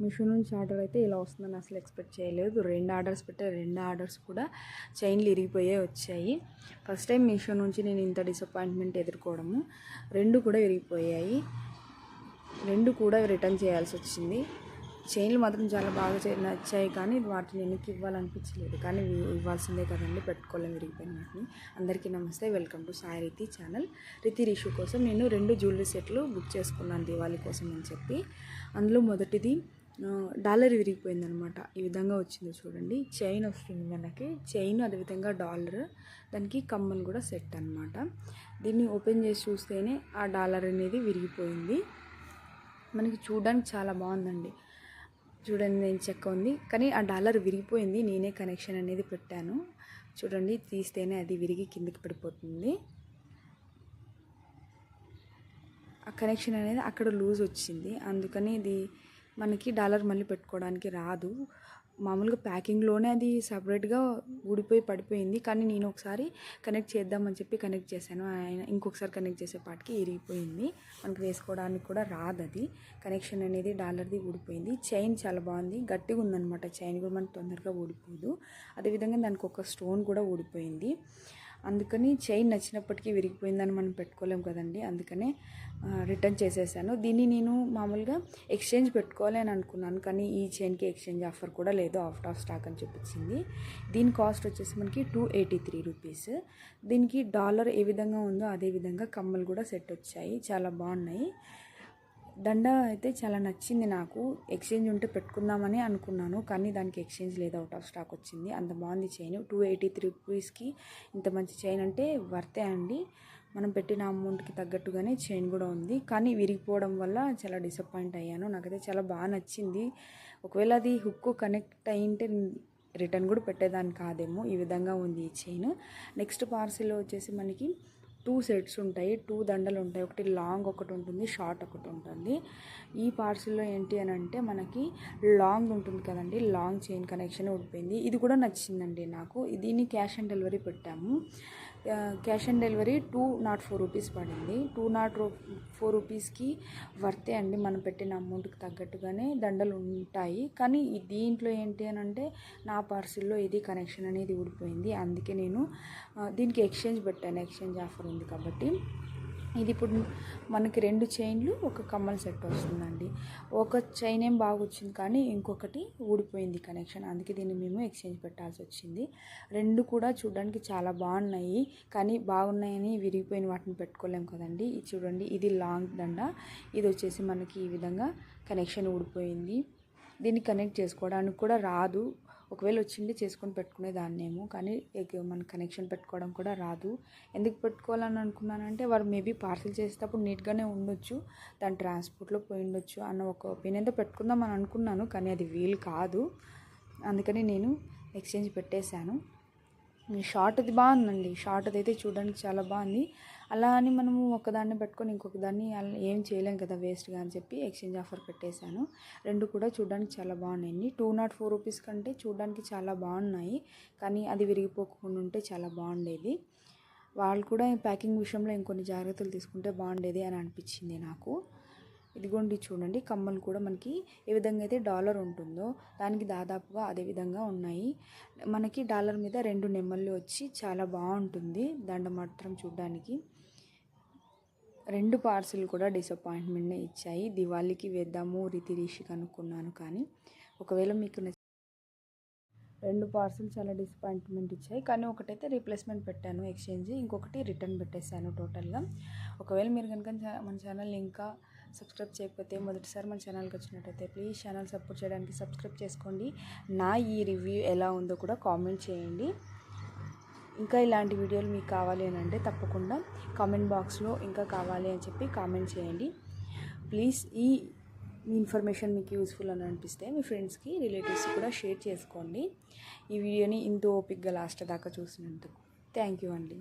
మీషో నుంచి ఆర్డర్ అయితే ఇలా వస్తుందని అసలు ఎక్స్పెక్ట్ చేయలేదు. రెండు ఆర్డర్స్ పెట్టే రెండు ఆర్డర్స్ కూడా చైన్లు ఇరిగిపోయే వచ్చాయి. ఫస్ట్ టైం మీషో నుంచి నేను ఇంత డిసప్పాయింట్మెంట్ ఎదుర్కోవడము. రెండు కూడా విరిగిపోయాయి రెండు కూడా రిటర్న్ చేయాల్సి వచ్చింది. చైన్లు మాత్రం చాలా బాగా చే- నచ్చాయి కానీ వాటిని వెనక్కి ఇవ్వాలనిపించలేదు. కానీ ఇవ్వాల్సిందే కదండి పెట్టుకోలేం విరిగిపోయిన వాటిని. అందరికీ నమస్తే వెల్కమ్ టు సాయి రీతి ఛానల్. రీతి రిషు కోసం నేను రెండు జ్యువెలరీ సెట్లు బుక్ చేసుకున్నాను దివాళీ కోసం అని చెప్పి. అందులో మొదటిది డాలర్ డాలర్ విరిగిపోయిందనమాట. ఈ విధంగా వచ్చింది చూడండి. చైన్ వస్తుంది మనకి చైన్ అదేవిధంగా డాలర్. దానికి కమ్మలు కూడా సెట్ అనమాట. దీన్ని ఓపెన్ చేసి చూస్తేనే ఆ డాలర్ అనేది విరిగిపోయింది. మనకి చూడడానికి చాలా బాగుందండి. చూడండి నేను చెక్క ఉంది. కానీ ఆ డాలర్ విరిగిపోయింది. నేనే కనెక్షన్ అనేది పెట్టాను. చూడండి తీస్తేనే అది విరిగి కిందకి పడిపోతుంది. ఆ కనెక్షన్ అనేది అక్కడ లూజ్ వచ్చింది. అందుకని ఇది మనకి డాలర్ మళ్ళీ పెట్టుకోవడానికి రాదు. మామూలుగా ప్యాకింగ్లోనే అది సపరేట్గా ఊడిపోయి పడిపోయింది. కానీ నేను ఒకసారి కనెక్ట్ చేద్దామని చెప్పి కనెక్ట్ చేశాను. ఆయన ఇంకొకసారి కనెక్ట్ చేసేపాటికి ఇరిగిపోయింది. మనకి వేసుకోవడానికి కూడా రాదు అది. కనెక్షన్ అనేది డాలర్ది ఊడిపోయింది. చైన్ చాలా బాగుంది. గట్టిగా ఉందన్నమాట చైన్ కూడా మనకి తొందరగా ఊడిపోదు. అదేవిధంగా దానికి ఒక స్టోన్ కూడా ఊడిపోయింది. అందుకని చైన్ నచ్చినప్పటికీ విరిగిపోయిందని మనం పెట్టుకోలేము కదండి. అందుకనే రిటర్న్ చేసేసాను. దీన్ని నేను మామూలుగా ఎక్స్చేంజ్ పెట్టుకోవాలి అని అనుకున్నాను. కానీ ఈ చైన్కి ఎక్స్చేంజ్ ఆఫర్ కూడా లేదు. అవుట్ ఆఫ్ స్టాక్ అని చూపించింది దీని కాస్ట్ వచ్చేసి మనకి టూ ఎయిటీ త్రీ రూపీస్. దీనికి డాలర్ ఏ విధంగా ఉందో అదే విధంగా కమ్మలు కూడా సెట్ వచ్చాయి. చాలా బాగున్నాయి. దండ అయితే చాలా నచ్చింది నాకు. ఎక్స్చేంజ్ ఉంటే పెట్టుకుందామని అనుకున్నాను. కానీ దానికి ఎక్స్చేంజ్ లేదు. అవుట్ ఆఫ్ స్టాక్ వచ్చింది. అంత బాగుంది చైన్. టూ ఎయిటీ త్రీ రూపీస్కి ఇంత మంచి చైన్ అంటే వర్తే అండి. మనం పెట్టిన అమౌంట్కి తగ్గట్టుగానే చైన్ కూడా ఉంది. కానీ విరిగిపోవడం వల్ల చాలా డిసప్పాయింట్ అయ్యాను. నాకైతే చాలా బాగా నచ్చింది. ఒకవేళ అది హుక్ కనెక్ట్ అయింటే రిటర్న్ కూడా పెట్టేదాన్ని కాదేమో. ఈ విధంగా ఉంది ఈ చైన్. నెక్స్ట్ పార్సిల్ వచ్చేసి మనకి టూ సెట్స్ ఉంటాయి. టూ దండలు ఉంటాయి. ఒకటి లాంగ్ ఒకటి ఉంటుంది. షార్ట్ ఒకటి ఉంటుంది. ఈ పార్సిల్లో ఏంటి అని అంటే మనకి లాంగ్ ఉంటుంది కదండి. లాంగ్ చైన్ కనెక్షన్ ఉడిపోయింది ఇది కూడా నచ్చిందండి నాకు. దీన్ని క్యాష్ ఆన్ డెలివరీ పెట్టాము. Cash on delivery two nought four rupees పడింది. టూ నాట్ ఫోర్ రూపీస్కి వర్తే అండి మనం పెట్టిన అమౌంట్కి తగ్గట్టుగానే దండలు ఉంటాయి. కానీ దీంట్లో ఏంటి అని అంటే నా పార్సిల్లో ఇది కనెక్షన్ అనేది ఊడిపోయింది. అందుకే నేను దీనికి ఎక్స్చేంజ్ పెట్టాను. ఎక్స్చేంజ్ ఆఫర్ ఉంది కాబట్టి. ఇది ఇప్పుడు మనకి రెండు చైన్లు ఒక కమ్మల్ సెట్ వస్తుందండి. ఒక చైన్ ఏం బాగా వచ్చింది కానీ ఇంకొకటి ఊడిపోయింది కనెక్షన్ అందుకే దీన్ని మేము ఎక్స్చేంజ్ పెట్టాల్సి వచ్చింది. రెండు కూడా చూడడానికి చాలా బాగున్నాయి కానీ బాగున్నాయని విరిగిపోయిన వాటిని పెట్టుకోలేం కదండి. ఇది చూడండి ఇది లాంగ్ దండ. ఇది వచ్చేసి మనకి ఈ విధంగా కనెక్షన్ ఊడిపోయింది. దీన్ని కనెక్ట్ చేసుకోవడానికి కూడా రాదు. ఒకవేళ వచ్చింది చేసుకొని పెట్టుకునే దాన్నేమో కానీ మన కనెక్షన్ పెట్టుకోవడం కూడా రాదు. ఎందుకు పెట్టుకోవాలని అనుకున్నానంటే వారు మేబీ పార్సిల్ చేసేటప్పుడు నీట్గానే ఉండొచ్చు దాని ట్రాన్స్పోర్ట్లో పోయి ఉండొచ్చు అన్న ఒక ఒపీనియన్తో పెట్టుకుందాం అని అనుకున్నాను కానీ అది వీలు కాదు. అందుకని నేను ఎక్స్చేంజ్ పెట్టేశాను. షార్ట్ది బాగుందండి. షార్ట్ది అయితే చూడడానికి చాలా బాగుంది. అలా అని మనము ఒకదాన్ని పెట్టుకొని ఇంకొక దాన్ని ఏం చేయలేం కదా వేస్ట్గా అని చెప్పి ఎక్స్చేంజ్ ఆఫర్ పెట్టేశాను. రెండు కూడా చూడడానికి చాలా బాగున్నాయండి. టూ నాట్ ఫోర్ రూపీస్ కంటే చూడడానికి చాలా బాగున్నాయి. కానీ అది విరిగిపోకుండా ఉంటే చాలా బాగుండేది. వాళ్ళు కూడా ప్యాకింగ్ విషయంలో ఇంకొన్ని జాగ్రత్తలు తీసుకుంటే బాగుండేది అని అనిపించింది నాకు. ఇదిగోండి చూడండి కమ్మలు కూడా మనకి ఏ విధంగా అయితే డాలర్ ఉంటుందో దానికి దాదాపుగా అదే విధంగా ఉన్నాయి. మనకి డాలర్ మీద రెండు నెమ్మళ్ళు వచ్చి చాలా బాగుంటుంది దండ మాత్రం చూడడానికి. రెండు పార్సిల్ కూడా డిసప్పాయింట్మెంట్నే ఇచ్చాయి. దివాళీకి వేద్దాము రీతి రీషికి అనుకున్నాను కానీ ఒకవేళ మీకు రెండు పార్సిల్ చాలా డిసప్పాయింట్మెంట్ ఇచ్చాయి. కానీ ఒకటైతే రీప్లేస్మెంట్ పెట్టాను ఎక్స్చేంజ్ ఇంకొకటి రిటర్న్ పెట్టేశాను టోటల్గా. ఒకవేళ మీరు కనుక మన ఛానల్ ఇంకా సబ్స్క్రైబ్ చేయకపోతే మొదటిసారి మన ఛానల్కి వచ్చినట్టయితే ప్లీజ్ ఛానల్ సపోర్ట్ చేయడానికి సబ్స్క్రైబ్ చేసుకోండి. నా ఈ రివ్యూ ఎలా ఉందో కూడా కామెంట్ చేయండి. ఇంకా ఇలాంటి వీడియోలు మీకు కావాలి అని అంటే తప్పకుండా కామెంట్ బాక్స్లో ఇంకా కావాలి అని చెప్పి కామెంట్ చేయండి. ప్లీజ్ ఈ మీ ఇన్ఫర్మేషన్ మీకు యూస్ఫుల్ అని అనిపిస్తే మీ ఫ్రెండ్స్కి రిలేటివ్స్ కూడా షేర్ చేసుకోండి. ఈ వీడియోని ఇంత ఓపిక్గా లాస్ట్ దాకా చూసినందుకు. థ్యాంక్ యూ అండి.